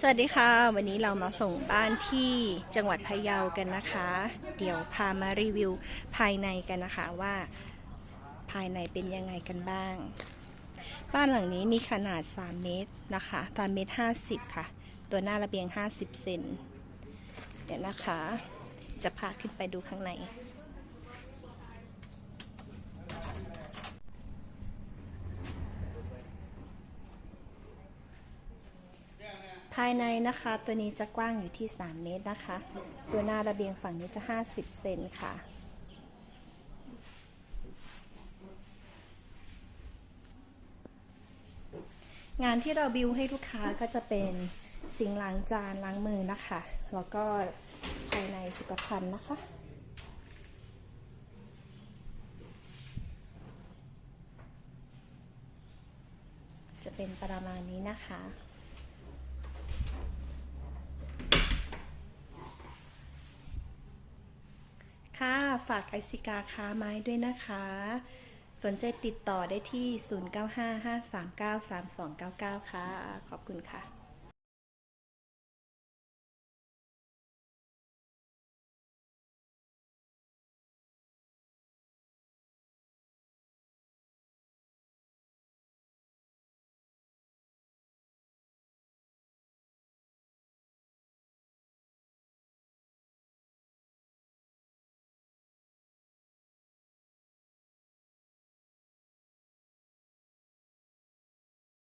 สวัสดีค่ะ วันนี้เรามาส่งบ้านที่จังหวัดพะเยากันนะคะ เดี๋ยวพามารีวิวภายในกันนะคะว่าภายในเป็นยังไงกันบ้าง บ้านหลังนี้มีขนาด 3 เมตรนะคะ3เมตร 50 ค่ะ ตัวหน้าระเบียง 50 เซนเดี๋ยวนะคะ จะพาขึ้นไปดูข้างใน ภายในนะคะตัวนี้จะกว้างอยู่ที่ 3 เมตรนะคะ ตัวหน้าระเบียงฝั่งนี้จะ 50 เซนค่ะ งานที่เราบิวให้ลูกค้าก็จะเป็นสิงล้างจานล้างมือนะคะ แล้วก็ภายในสุขภัณฑ์นะคะจะเป็นประมาณนี้นะคะ ค่ะ ฝากไอซิกาค้าไม้ด้วยนะคะ สนใจติดต่อได้ที่ 0955393299 ค่ะ ขอบคุณค่ะ